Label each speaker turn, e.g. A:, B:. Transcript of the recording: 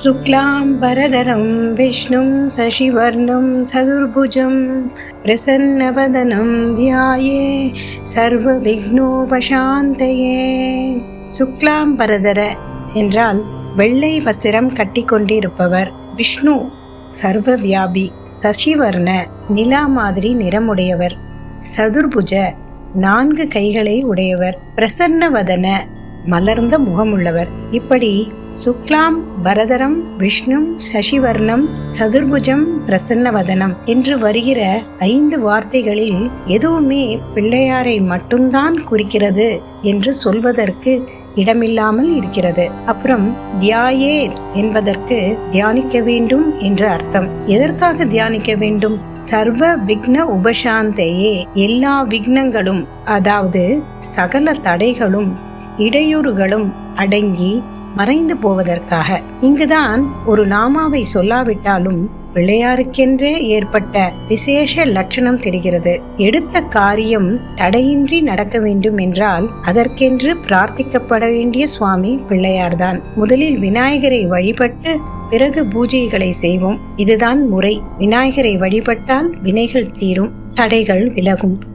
A: शुक्लाम्बरधरं विष्णुं शशिवर्णं सदुर्भुजं प्रसन्नवदनं ध्याये சர்வவிக்னோபசாந்தயே சுக்லாம்பரதர என்றால் வெள்ளை வஸ்திரம் கட்டிக்கொண்டிருப்பவர் விஷ்ணு சர்வவியாபி சசிவர்ண நிலா மாதிரி நிறமுடையவர் சதுர்புஜ நான்கு கைகளை உடையவர் பிரசன்னவதன மலர்ந்த முகமுள்ளவர். இப்படி சுக்லாம் பரதரம் விஷ்ணு சசிவர்ணம் சதுர்புஜம் பிரசன்னவதனம் என்று வருகிற ஐந்து வார்த்தைகளில் எதுவுமே பிள்ளையாரை மட்டும்தான் குறிக்கிறது என்று சொல்வதற்கு இடமில்லாமல் இருக்கிறது. அப்புறம் தியாயே என்பதற்கு தியானிக்க வேண்டும் என்று அர்த்தம். எதற்காக தியானிக்க வேண்டும்? சர்வ விக்ன உபசாந்தையே எல்லா விக்னங்களும் அதாவது சகல தடைகளும் இடையூறுகளும் அடங்கி மறைந்து போவதற்காக. இங்குதான் ஒரு நாமாவை சொல்லாவிட்டாலும் பிள்ளையாருக்கென்றே ஏற்பட்ட விசேஷ லட்சணம் தெரிகிறது. எடுத்த காரியம் தடையின்றி நடக்க வேண்டும் என்றால் அதற்கென்று பிரார்த்திக்கப்பட வேண்டிய சுவாமி பிள்ளையார்தான். முதலில் விநாயகரை வழிபட்டு பிறகு பூஜைகளை செய்வோம். இதுதான் முறை. விநாயகரை வழிபட்டால் வினைகள் தீரும் தடைகள் விலகும்.